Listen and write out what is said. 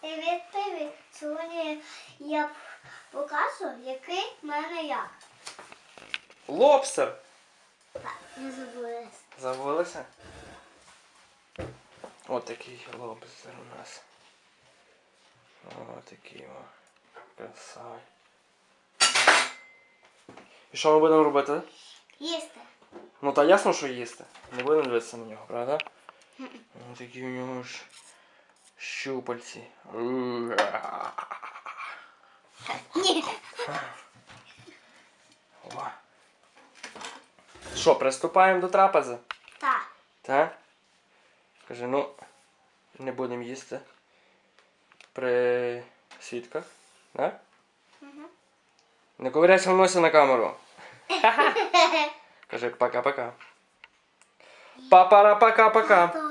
Привіт, привіт. Сьогодні я покажу, який в мене як. Лобстер. Так, не забулась. Забулися? От такий лобстер у нас. О, такий о. Красавий. І що ми будемо робити? Їсти. Ну та ясно, що їсти. Не будемо дивитися на нього, правда? Ось такі у нього ж щупальці. Що, приступаємо до трапези? Так. Так? Каже, ну, не будемо їсти при свідках. Так? Мгм. Не ковиряйся в носі на камеру. Каже, пока-пока. Папара-пока-пока. То, Саня,